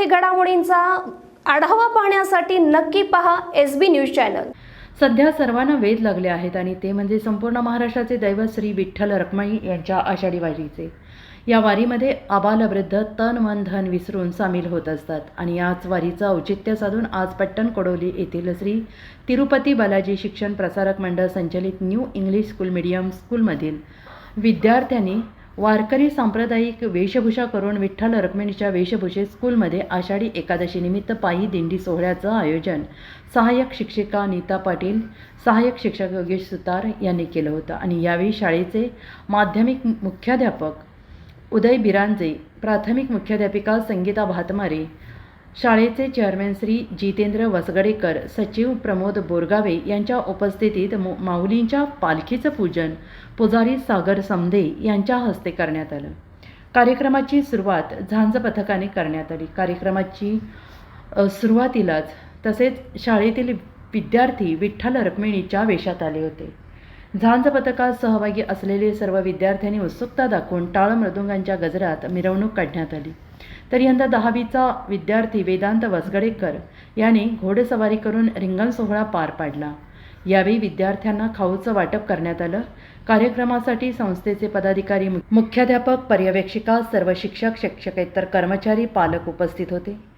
विद्यार्थी घडामोडींचा आढावा पाहण्यासाठी नक्की पहा एस बी न्यूज चॅनल. सध्या सर्वांना वेध लागले आहेत आणि ते म्हणजे संपूर्ण महाराष्ट्राचे दैवत श्री विठ्ठल रखमाई यांच्या आषाढी वारीचे. या वारीमध्ये आबालवृद्ध तन मन धन विसरून सामील होत असतात आणि याच वारीचं औचित्य साधून आज पट्टण कोडोली येथील श्री तिरुपती बालाजी शिक्षण प्रसारक मंडळ संचलित न्यू इंग्लिश स्कूल मीडियम स्कूलमधील विद्यार्थ्यांनी वारकरी सांप्रदायिक वेशभूषा करून विठ्ठल रखुमाईच्या वेशभूषेत स्कूलमध्ये आषाढी एकादशीनिमित्त पायी दिंडी सोहळ्याचं आयोजन सहाय्यक शिक्षिका नीता पाटील सहाय्यक शिक्षक योगेश सुतार यांनी केलं होतं. आणि यावेळी शाळेचे माध्यमिक मुख्याध्यापक उदय बिरांजे प्राथमिक मुख्याध्यापिका संगीता भातमारे शाळेचे चेअरमॅन श्री जितेंद्र वसगडेकर सचिव प्रमोद बोरगावे यांच्या उपस्थितीत माऊलींच्या पालखीचं पूजन पुजारी सागर समधे यांच्या हस्ते करण्यात आलं. कार्यक्रमाची सुरुवात झांज पथकाने करण्यात आली. कार्यक्रमाची सुरुवातीलाच तसेच शाळेतील विद्यार्थी विठ्ठल रक्मिणीच्या वेशात आले होते. झांज पथकात सहभागी असलेले सर्व विद्यार्थ्यांनी उत्सुकता दाखवून टाळ मृदुंगांच्या गजरात मिरवणूक काढण्यात आली. तर यंदा दहावीचा विद्यार्थी वेदांत वसगडेकर याने घोडेसवारी करून रिंगण सोहळा पार पाडला. यावेळी विद्यार्थ्यांना खाऊचं वाटप करण्यात आलं. कार्यक्रमासाठी संस्थेचे पदाधिकारी मुख्याध्यापक पर्यवेक्षिका सर्व शिक्षक शिक्षकेतर कर्मचारी पालक उपस्थित होते.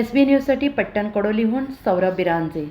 एस बी न्यूजसाठी पट्टण कडोलीहून सौरभ बिरांजे